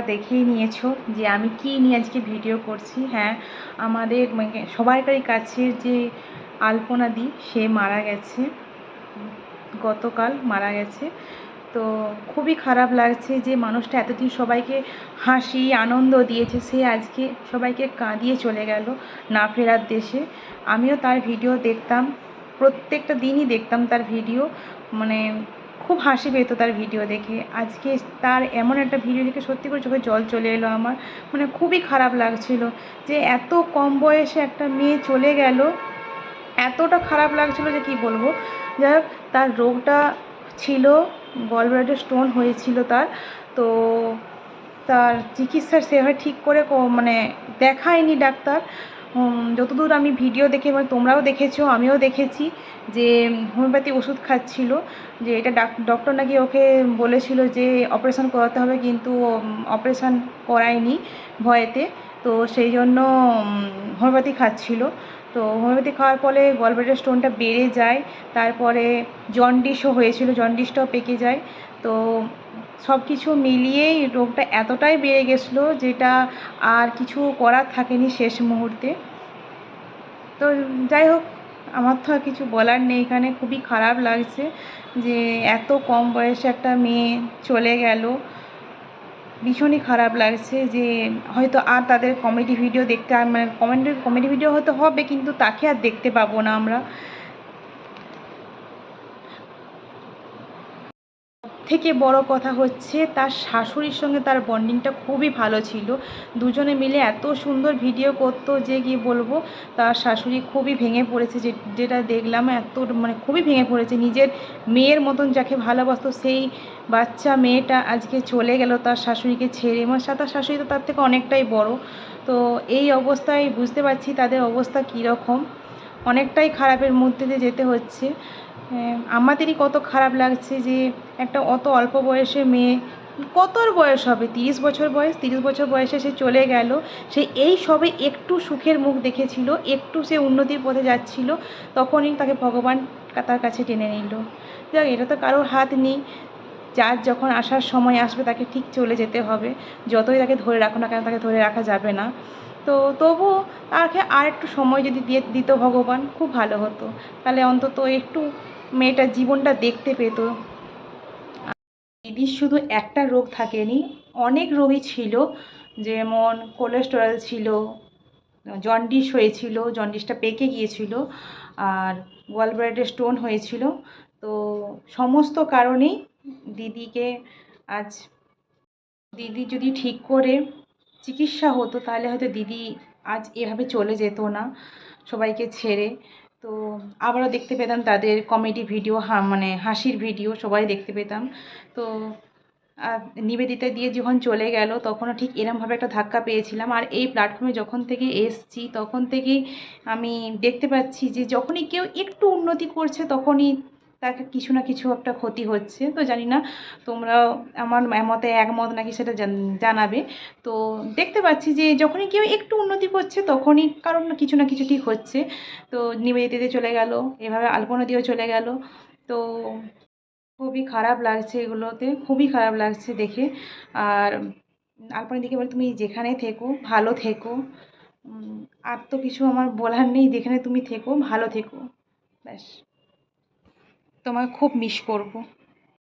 দেখেই নিয়েছো যে আমি কি নিয়ে আজকে ভিডিও করছি। হ্যাঁ আমাদের মানে সবাইকারই কাছে যে আলপনা দি, সে মারা গেছে। গতকাল মারা গেছে। তো খুবই খারাপ লাগছে যে মানুষটা এতদিন সবাইকে হাসি, আনন্দ দিয়েছে, সে আজকে সবাইকে কাঁদিয়ে চলে গেল না ফেরার দেশে। আমিও তার ভিডিও দেখতাম, প্রত্যেকটা দিনই দেখতাম তার ভিডিও। মানে খুব হাসি পেত তার ভিডিও দেখে। আজকে তার এমন একটা ভিডিও দেখে সত্যি করে চোখে জল চলে এলো আমার। মানে খুবই খারাপ লাগছিল যে এত কম বয়সে একটা মেয়ে চলে গেল। এতটা খারাপ লাগছিল যে কি বলব? যাই হোক, তার রোগটা ছিল গলব্লাডার স্টোন হয়েছিল তার। তো তার চিকিৎসা সেভাবে ঠিক করে মানে দেখায়নি ডাক্তার। যতদূর আমি ভিডিও দেখে মানে তোমরাও দেখেছ, আমিও দেখেছি যে হোমিওপ্যাথি ওষুধ খাচ্ছিল, যে এটা ডাক- ডক্টর নাকি ওকে বলেছিল যে অপারেশন করাতে হবে কিন্তু অপারেশন করায়নি ভয়েতে, তো সেই জন্য হোমিওপ্যাথি খাচ্ছিল। তো হোমিওপ্যাথি খাওয়ার ফলে গলব্লাডার স্টোনটা বেড়ে যায়, তারপরে জন্ডিসও হয়েছিল জন্ডিসটাও পেকে যায়। তো সব কিছু মিলিয়েই রোগটা এতটাই বেড়ে গেছিল যেটা আর কিছু করার থাকেনি শেষ মুহূর্তে। তো যাই হোক, আমার তো আর কিছু বলার নেই, এখানে খুবই খারাপ লাগছে যে এত কম বয়সে একটা মেয়ে চলে গেল। ভীষণই খারাপ লাগছে যে হয়তো আর তাদের কমেডি ভিডিও দেখতে মানে কমেডি কমেডি ভিডিও হয়তো হবে, কিন্তু তাকে আর দেখতে পাবো না আমরা। থেকে বড় কথা হচ্ছে তার শাশুড়ির সঙ্গে তার বন্ডিংটা খুবই ভালো ছিল। দুজনে মিলে এত সুন্দর ভিডিও করতো যে কি বলব, তার শাশুড়ি খুবই ভেঙে পড়েছে যেটা দেখলাম এত মানে খুবই ভেঙে পড়েছে। নিজের মেয়ের মতন যাকে ভালোবাসতো, সেই বাচ্চা মেয়েটা আজকে চলে গেল তার শাশুড়িকে ছেড়ে। এবং তার শাশুড়ি তো তার থেকে অনেকটাই বড়। তো এই অবস্থায় বুঝতে পারছি তাদের অবস্থা কীরকম। অনেকটাই খারাপের মধ্যে দিয়ে যেতে হচ্ছে। আমাদেরই কত খারাপ লাগছে যে একটা অত অল্প বয়সে মেয়ে কত আর বয়স হবে? তিরিশ বছর বয়স? তিরিশ বছর বয়সে সে চলে গেল, সে এই সবে একটু সুখের মুখ দেখেছিল, একটু সে উন্নতির পথে যাচ্ছিল, তখনই তাকে ভগবান তার কাছে টেনে নিল। যাক, এটা তো কারোর হাত নেই। যার যখন আসার সময় আসবে, তাকে ঠিক চলে যেতে হবে। যতই তাকে ধরে রাখো না কেন, তাকে ধরে রাখা যাবে না। তো তবুও তাকে আর একটু সময় যদি দিয়ে দিত ভগবান, খুব ভালো হতো। তাহলে অন্তত একটু মেয়েটার জীবনটা দেখতে পেত। দিদির শুধু একটা রোগ থাকেনি, অনেক রোগই ছিল, যেমন কোলেস্টেরল ছিল জন্ডিস হয়েছিল জন্ডিসটা পেকে গিয়েছিল, আর গলব্লাডারে স্টোন হয়েছিল। তো সমস্ত কারণেই দিদিকে আজ দিদি যদি ঠিক করে চিকিৎসা হতো, তাহলে হয়তো দিদি আজ এভাবে চলে যেত না সবাইকে ছেড়ে। তো আবারও দেখতে পেতাম তাদের কমেডি ভিডিও হা মানে হাসির ভিডিও সবাই দেখতে পেতাম। তো নিবেদিতা দিয়ে যখন চলে গেল, তখনও ঠিক এরমভাবে একটা ধাক্কা পেয়েছিলাম। আর এই প্ল্যাটফর্মে যখন থেকে এসছি, তখন থেকেই আমি দেখতে পাচ্ছি যে যখনই কেউ একটু উন্নতি করছে, তখনই তাকে কিছু না কিছু একটা ক্ষতি হচ্ছে, তো জানি না তোমরাও আমার মতে একমত নাকি সেটা জানাবে। তো দেখতে পাচ্ছি যে যখনই কেউ একটু উন্নতি করছে তখনই কারণ কিছু না কিছু ঠিক হচ্ছে। তো নিবেদিতে চলে গেল, এভাবে আলপনা দিয়েও চলে গেল। তো খুবই খারাপ লাগছে এগুলোতে, খুবই খারাপ লাগছে দেখে। আর আলপনা দিকে বলে, তুমি যেখানে থেকো, ভালো থেকো। আর তো কিছু আমার বলার নেই, যেখানে তুমি থেকো, ভালো থেকো। ব্যাস। তোমাকে খুব মিস করব।